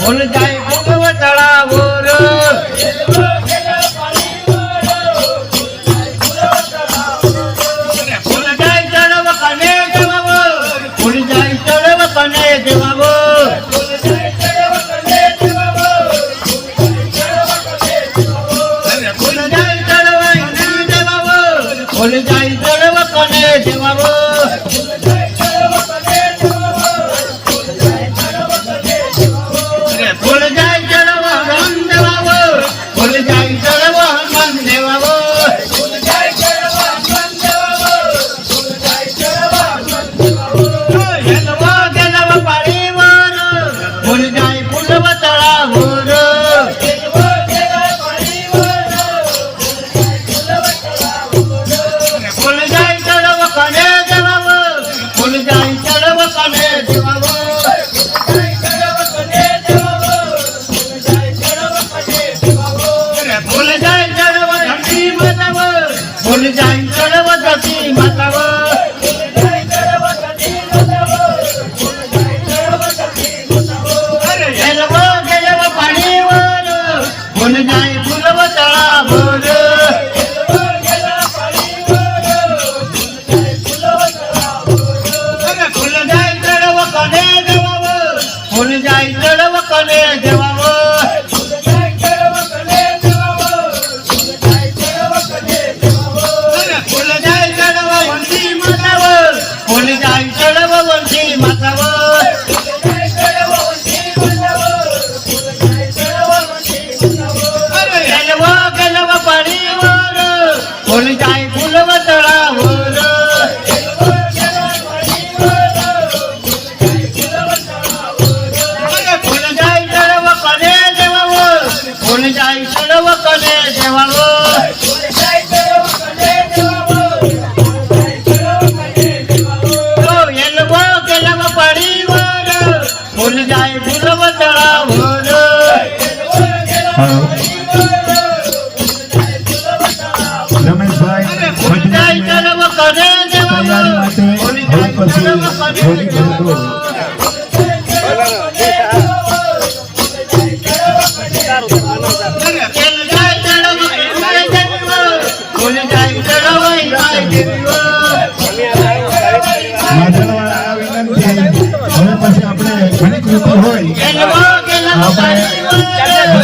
ভুল যাই ভুল চড়াবো ভুল যাই চড়ব কানে দেবাবো ভুল যাই চড়ব কানে দেবাবো ভুল যাই চড়ব কানে দেবাবো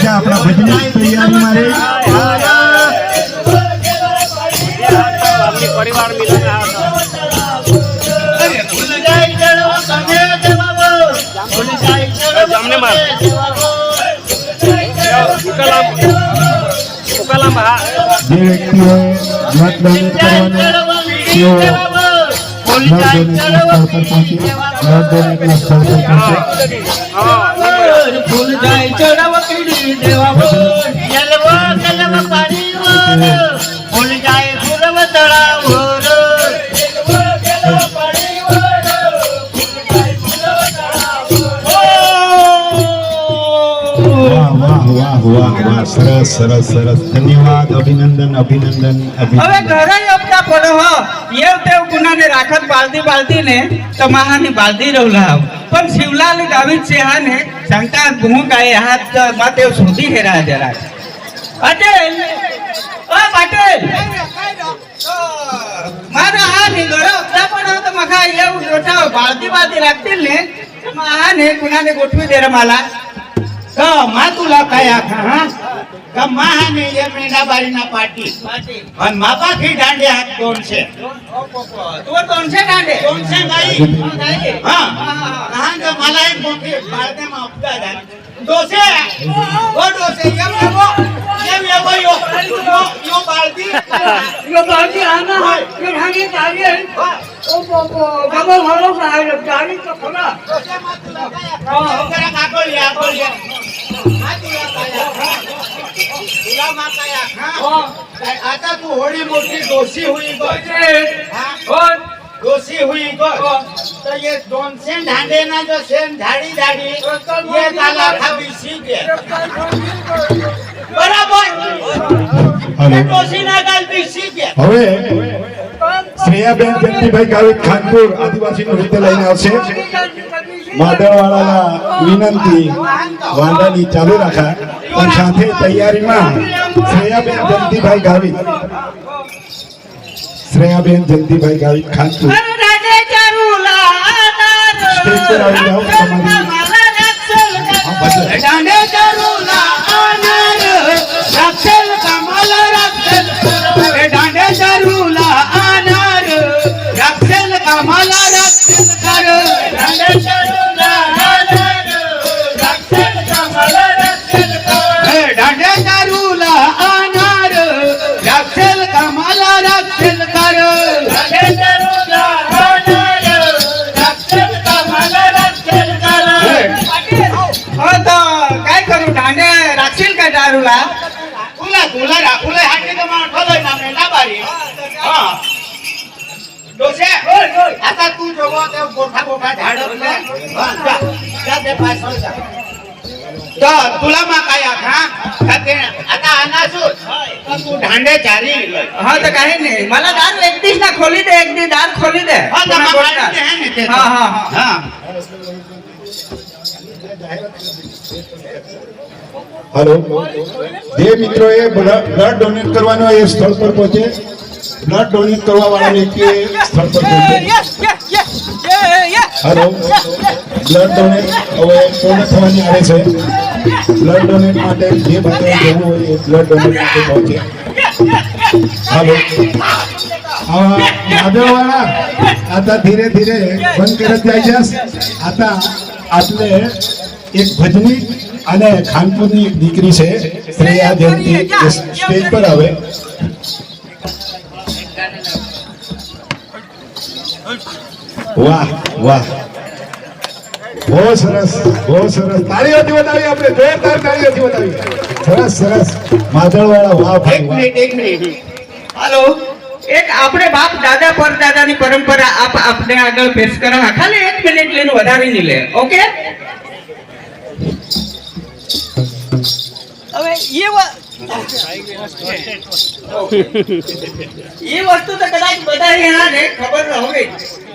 આપણા ભજનની તૈયારીમાં રહી પરિવાર મિલન જે વ્યક્તિઓએ મતદાન કરવાનું તેઓ બ્લડ ડોનેટના સ્થળ પર પહોંચી બ્લડ ડોનેટના સ્થળ પર પહોંચે હા ફૂલ જાય ચડવ કીડી દેવાવો જલવો કલમ પાણીવો ફૂલ જાય ફૂલવ તળાવો વાહ વાહ વાહ વાહ વાહ સરસ સરસ સરસ ધન્યવાદ અભિનંદન અભિનંદન હવે ઘરે આપતા પડો હો. એવ તેવ ગુનાને રાખત બાલદી બાલદી ને તમાહાની બાલદી રવલાવ પણ શિવલાલ ગાવિત સિંહાને શંકા હું કાય હાથ માતે શોધી હેરા જરા પટેલ! ઓ પટેલ! મારા હા ની ઘરે આપતા પડો તો મખા એવું જોતા બાલદી બાલદી રાખતી ને મહા ને ગુનાને ગોઠવી દેરા માલા. તો મા તુલા કયા ખા હા ગમ્માને યમણી ડાબારીના પાટી. અને માપાથી દાંડે હાથ કોણ છે? તો કોણ છે દાંડે? કોણ છે ભાઈ? હા હા તો મલાઈ મોકે બાળતે માં અપદા દાન ડોસે? ઓ ડોસે યમ એવો યમ એવો યો? યો બાળતી? યો બાળતી આના હોય યો ભાગે તારે ઓ પોપો બાબા મારો સાહેબ જાણી તો ખરા. ડોસે મત લગાયા. હા જરા કાકો લે આકો લે काकोल या काकोल या हा तुला काय हा तुला मा काय हा काय आता तू होडी मोठी डोसी हुई गो हा डोसी हुई गो तो ये दोन सेन ढांडे ना जो सेन झाड़ी झाड़ी ये काला खाबी सीधे बराबर હલો ડોસી ના ગાલ બી सीधे હવે શ્રેયાબેન જયંતિભાઈ ગાવિત ખાનપુર આદિવાસી નૃત્ય લઈને આવશે માધવવાળાના વિનંતી વાંદાની ચાલુ રાખા. પણ સાથે તૈયારીમાં શ્રેયાબેન જયંતિભાઈ ગાવિત. શ્રેયાબેન જયંતિભાઈ ગાવિત ખાનપુર. સ્ટેજ પર આવી જાઓ. તમારી ખુલા ખુલા ખુલા રા ખુલા હાકે તમાર ખોલો ના મે ના બારી. હા ડોસે? આતા તું જોગો તે ગોઠા ગોઠા ઝાડ ને હા જા. જા તે પાછળ જા. તો તુલામાં કાયા ખા તે આના બ્લડ ડોનેટ કરવાનું એ સ્થળ પર પહોંચે. બ્લડ ડોનેટ કરવા વાળા વ્યક્તિએ સ્થળ પર પહોંચે. હાલો બ્લડ ડોનેટ હવે પૂર્ણ થવાની આવે છે? બ્લડ ડોનેટ માટે જે ભાઈઓને જવું હોય એ બ્લડ ડોનેટ માટે પહોંચે. હાલો આવા માધવવાળા આતા ધીરે ધીરે બંધ કરત જાય છે. આતા આટલે એક ભજની અને ખાનપુરની એક દીકરી છે શ્રેયા જયંતિ સ્ટેજ પર આવે. વાહ વાહ. બહુ સરસ બહુ સરસ. તાળીઓથી બતાવી આપણે જોરદાર તાળીઓથી બતાવી સરસ સરસ. માધવવાળા વાહ એક ભાઈ એક મિનિટ એક મિનિટ. હાલો. એક આપણે બાપ દાદા પર દાદાની પરંપરા આપ આપણે આગળ પેશ કરવા ખાલી એક મિનિટ લઈને વધારી નહીં લે. ઓકે? હવે એ એ વસ્તુ તો કદાચ બધાને આને ખબર હોય.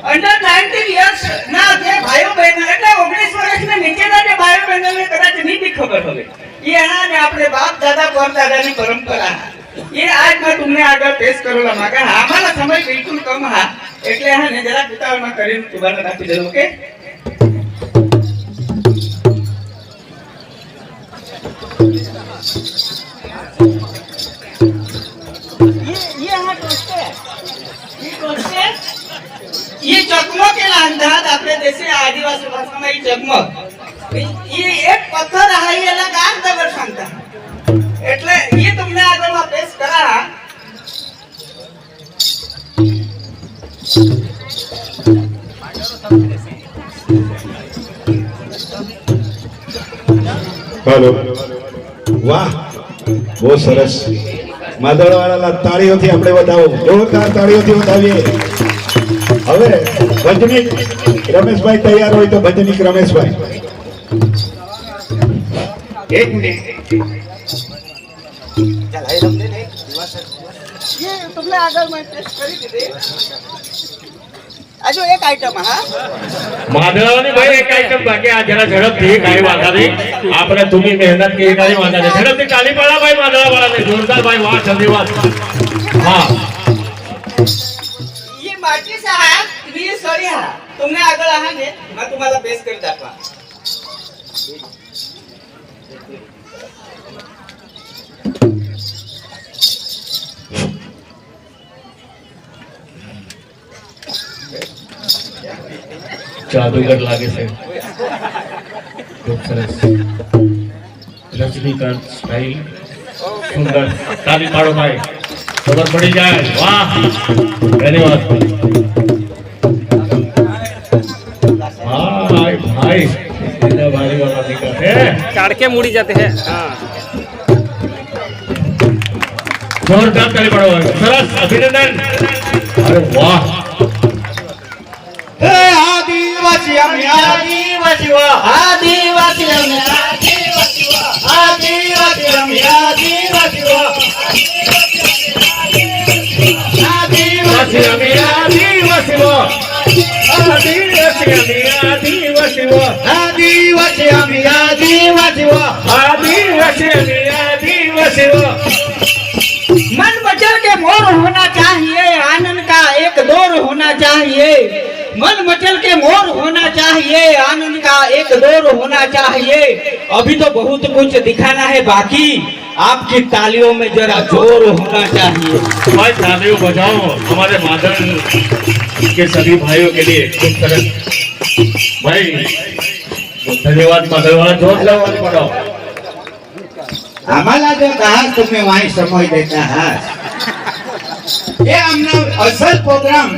અંડર 19 યર્સ ના જે ભાઈઓ બહેનો એટલે 19 વર્ષના નીચેના જે ભાઈઓ બહેનોને કદાચ નહીં ખબર હોય. એ આને આપણે બાપ દાદા પરદાદાની પરંપરા. એ આજ મેં તમને આગળ પેશ કરેલા માગા આમાં સમય બિલકુલ કમ હા. એટલે હા જરા ઉતાવળમાં કરીને ઓકે Thank you. ये हाँ टोस्टे ये टोस्टे ये चकमक के अंदाज આપણે દેશે આદિવાસી ભાષામાં એ ચકમક એ એક પથ્થર आहे याला गार दगड सांगतात એટલે એ તમને આગળમાં પેશ કરા હલો વાહ બહુ સરસ માદળવાળા તાળીઓથી આપણે વધાવો જોરદાર તાળીઓથી વધાવીએ હવે ભજનીક રમેશભાઈ તૈયાર હોય તો ભજનીક રમેશભાઈ એક મિનિટ ये तुमने આગળમાં પેશ કરી દીધી આજુ એક આઈટમ હા માધવની ભાઈ એક આઈટમ બાકી આ જરા ઝડપથી કાંઈ વાંધા નહીં આપણે तुम्ही મહેનત की કાંઈ વાંધા નહીં ઝડપથી તાલી પાડા ભાઈ માધવ વાળાને જોરદાર ભાઈ વાહ જલ્દી વાહ હા ये माटी सा है ये सॉरी हा तुमने આગળ आहा ने मैं तुम्हाला पेश કરી दाखवा જાદુગર લાગે છે ખૂબ સરસ રજનીકાંત સ્ટાઇલ સુંદર તાલી પાડો ભાઈ ખબર પડી જાય વાહ ધન્યવાદ ભાઈ ભાઈ इतना भारी वाला निकल है काट के मुड़ी जाते हैं हाँ जोरदार ताली पाडो भाई सरस अभिनंदन अरे वाह आदिवासियम आदिवासिव मन बचर के मोर होना चाहिए आनंद का एक दौर होना चाहिए। मन मचल के मोर होना चाहिए आनंद का एक दौर होना चाहिए। अभी तो बहुत कुछ दिखाना है बाकी आपकी तालियों में जरा ज़ोर होना चाहिए। भाई तालियों बजाओ हमारे मादल के सभी भाइयों के लिए खूब भाई धन्यवाद मादल ज़ोर लगाने पड़ो आम्हाला जो कहा तुम्हें वाई समझ देता है। हे आमना असल प्रोग्राम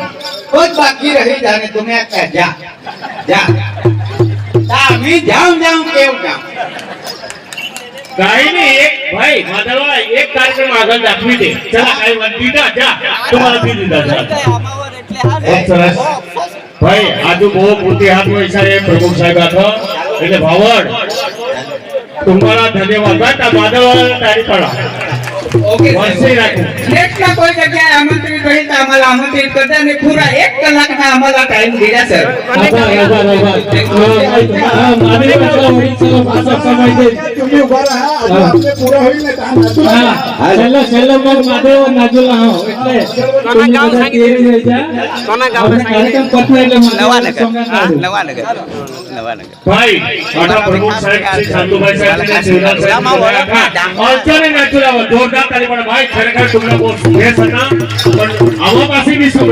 કોઈ બાકી રહી જાને તમે કહે જા જા. તામી જાઉં જાઉં કેવું જાઉં. ગાયને એક ભાઈ માધરવા એક કાર્યક્રમ આગળ રાખવી દે ચલા કઈ વંદીતા જા તમારા થી દીધા જા. ભાઈ આજુ બહુ પૂરતી હાથ હોય છે પ્રમુખ સાહેબ આથો એટલે ભાવડ. તમારા ધન્યવાદ. તારી પડા. ઓકે. કોઈ જગ્યાએ આમંત્રિત હોય તો અમારા આમંત્રિત કરતા ને પૂરા એક કલાકના અમારા ટાઈમ દીધા સર ભાઈ પ્રમુખ સાહેબ શ્રી સાહેબ જોરદાર તાળી પડે ભાઈ, ખરેખર તમને બહુ સુખેસ હતા પણ આવા પાસે બી શું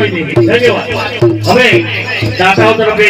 ધન્યવાદ. હવે દાતાઓ તરફ